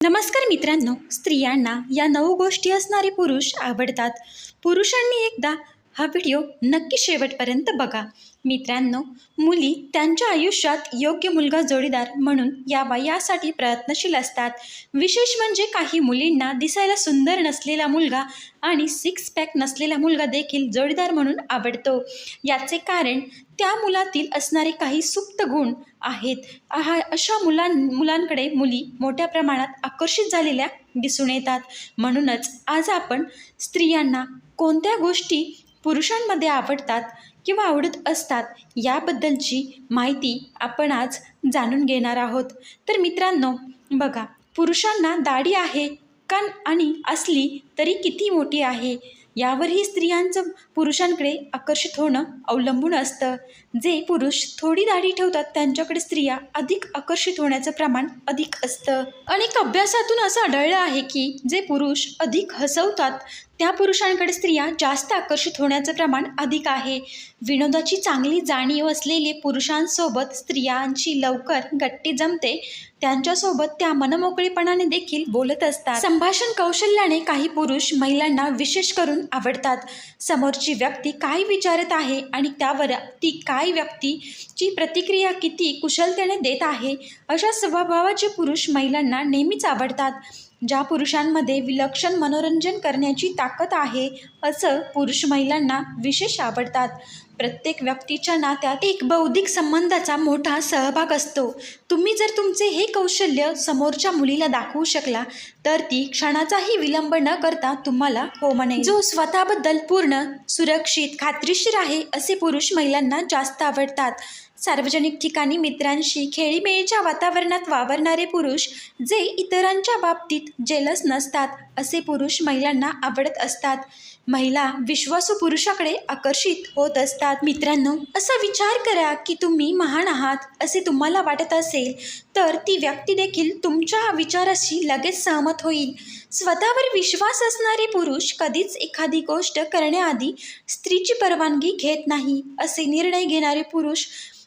नमस्कार मित्रांनो स्त्रियांना या नऊ गोष्टी असणारे पुरुष आवडतात. पुरुषांनी एकदा हा व्हिडिओ नक्की शेवटपर्यंत बघा. मित्रांनो मुली त्यांच्या आयुष्यात योग्य मुलगा जोडीदार म्हणून यावा यासाठी प्रयत्नशील असतात. विशेष म्हणजे काही मुलींना दिसायला सुंदर नसलेला मुलगा आणि सिक्स पॅक नसलेला मुलगा देखील जोडीदार म्हणून आवडतो. याचे कारण त्या मुलातील असणारे काही सुप्त गुण आहेत. हा अशा मुलां मुलांकडे मुली मोठ्या प्रमाणात आकर्षित झालेल्या दिसून येतात. म्हणूनच आज आपण स्त्रियांना कोणत्या गोष्टी पुरुषांमध्ये आवडतात किंवा आवडत असतात याबद्दलची माहिती आपण आज जाणून घेणार आहोत. तर मित्रांनो बघा पुरुषांना दाढी आहे कण आणि असली तरी किती मोठी आहे? यावरही स्त्रियांचं पुरुषांकडे आकर्षित होणं अवलंबून असतं. जे पुरुष थोडी दाढी ठेवतात त्यांच्याकडे स्त्रिया अधिक आकर्षित होण्याचं प्रमाण अधिक असतं. अनेक अभ्यासातून असं आढळलं आहे की जे पुरुष अधिक हसवतात त्या पुरुषांकडे स्त्रिया जास्त आकर्षित होण्याचं प्रमाण अधिक आहे. विनोदाची चांगली जाणीव असलेले पुरुषांसोबत स्त्रियांची लवकर गट्टी जमते. त्यांच्यासोबत त्या मनमोकळेपणाने देखील बोलत असतात. संभाषण कौशल्याने काही पुरुष महिलांना विशेष करून आवडतात. समोरची व्यक्ती काय विचारत आहे आणि त्यावर ती काय व्यक्तीची प्रतिक्रिया किती कुशलतेने देत आहे अशा स्वभावाचे पुरुष महिलांना नेहमीच आवडतात ज्या पुरुषांमध्ये विलक्षण मनोरंजन करण्याची ताकद आहे असं पुरुष महिलांना विशेष आवडतात. प्रत्येक व्यक्तीच्या नात्यात एक बौद्धिक संबंधाचा मोठा सहभाग असतो. तुम्ही जर तुमचे हे कौशल्य समोरच्या मुलीला दाखवू शकला तर ती क्षणाचाही विलंब न करता तुम्हाला हो म्हणे. जो स्वतःबद्दल पूर्ण सुरक्षित खात्रीशीर आहे असे पुरुष महिलांना जास्त आवडतात. सार्वजनिक ठिकाणी मित्रांशी खेळीमेळीच्या वातावरणात वावरणारे पुरुष जे इतरांच्या बाबतीत जेलस नसतात असे पुरुष महिलांना आवडत असतात. महिला विश्वासू पुरुषाकडे आकर्षित होत असतात. मित्रांनो असा विचार करा की तुम्ही महान आहात असे तुम्हाला वाटत असेल तर ती व्यक्ती देखील तुमच्या विचाराशी लगेच सहमत होईल. स्वतःवर विश्वास असणारे पुरुष कधीच एखादी गोष्ट करण्याआधी स्त्रीची परवानगी घेत नाही असे निर्णय घेणारे पुरुष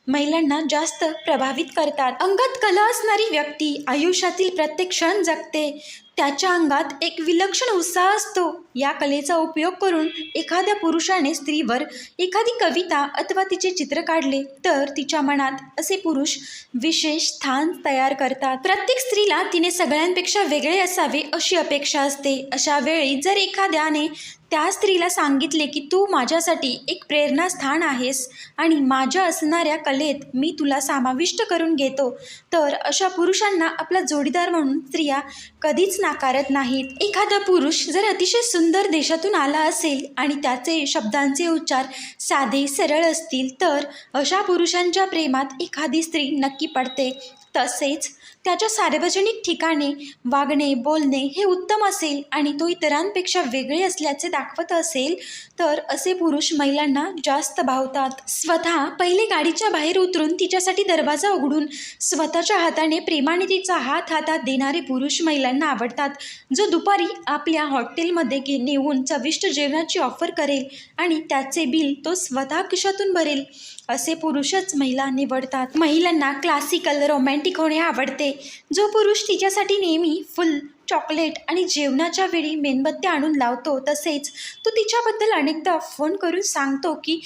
महिलांना जास्त प्रभावित करतात. अंगत कला असणारी व्यक्ती आयुष्यातील प्रत्येक क्षण जगते. त्याच्या अंगात एक विलक्षण उत्साह असतो. या कलेचा उपयोग करून एखाद्या पुरुषाने स्त्रीवर एखादी कविता अथवा तिचे चित्र काढले तर तिच्या मनात असे पुरुष विशेष स्थान तयार करतात. प्रत्येक स्त्रीला तिने सगळ्यांपेक्षा वेगळे असावे अशी अपेक्षा असते. अशा वेळी जर एखाद्याने त्या स्त्रीला सांगितले की तू माझ्यासाठी एक प्रेरणास्थान आहेस आणि माझ्या असणाऱ्या कलेत मी तुला समाविष्ट करून घेतो तर अशा पुरुषांना आपला जोडीदार म्हणून स्त्रिया कधीच नाकारत नाहीत. एखादा पुरुष जर अतिशय सुंदर देशातून आला असेल आणि त्याचे शब्दांचे उच्चार साधे सरळ असतील तर अशा पुरुषांच्या प्रेमात एखादी स्त्री नक्की पडते. तसेच त्याच्या सार्वजनिक ठिकाणी वागणे बोलणे हे उत्तम असेल आणि तो इतरांपेक्षा वेगळे असल्याचे दाखवत असेल तर असे पुरुष महिलांना जास्त भावतात. स्वतः पहिले गाडीच्या बाहेर उतरून तिच्यासाठी दरवाजा उघडून स्वतःच्या हाताने प्रेमाने तिचा हात हातात देणारे पुरुष महिलांना आवडतात जो दुपारी आपल्या हॉटेलमध्ये घे नेऊन चविष्ट जेवणाची ऑफर करेल आणि त्याचे बिल तो स्वतः खिशातून भरेल असे पुरुषच महिला निवडतात. महिलांना क्लासिकल रोमॅन्टिक होणे आवडते. जो पुरुष तिच्यासाठी नेहमी फुल चॉकलेट आणि जेवणाच्या वेळी मेणबत्त्या आणून लावतो तसेच तो तिच्याबद्दल अनेकदा फोन करून सांगतो की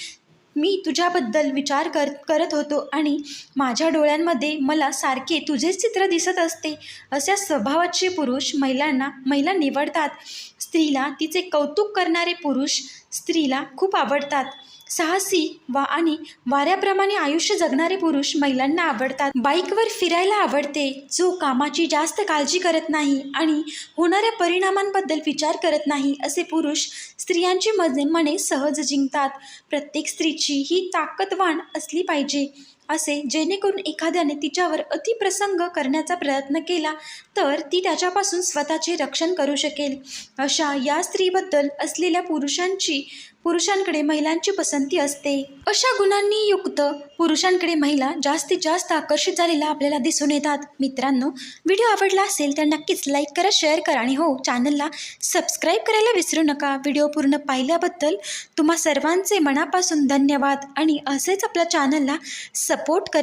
मी तुझ्याबद्दल विचार कर करत होतो आणि माझ्या डोळ्यांमध्ये मला सारखे तुझेच चित्र दिसत असते. अशा स्वभावाचे पुरुष महिलांना महिला निवडतात. स्त्रीला तिचे कौतुक करणारे पुरुष स्त्रीला खूप आवडतात. साहसी वा आणि वाऱ्याप्रमाणे आयुष्य जगणारे पुरुष महिलांना आवडतात. बाईकवर फिरायला आवडते जो कामाची जास्त काळजी करत नाही आणि होणाऱ्या परिणामांबद्दल विचार करत नाही असे पुरुष स्त्रियांची मजे मने सहज जिंकतात. प्रत्येक स्त्रीची ही ताकदवान असली पाहिजे असे जेणेकरून एखाद्याने तिच्यावर अतिप्रसंग करण्याचा प्रयत्न केला तर ती त्याच्यापासून स्वतःचे रक्षण करू शकेल. अशा या स्त्रीबद्दल असलेल्या पुरुषांची पुरुषांकडे महिलांची पसंती असते. अशा गुणांनी युक्त पुरुषांकडे महिला जास्तीत जास्त आकर्षित झालेल्या आपल्याला दिसून येतात. मित्रांनो व्हिडिओ आवडला असेल तर नक्कीच लाईक करा शेअर करा आणि हो चॅनलला सबस्क्राईब करायला विसरू नका. व्हिडिओ पूर्ण पाहिल्याबद्दल तुम्हा सर्वांचे मनापासून धन्यवाद आणि असेच आपल्या चॅनलला सपोर्ट करा.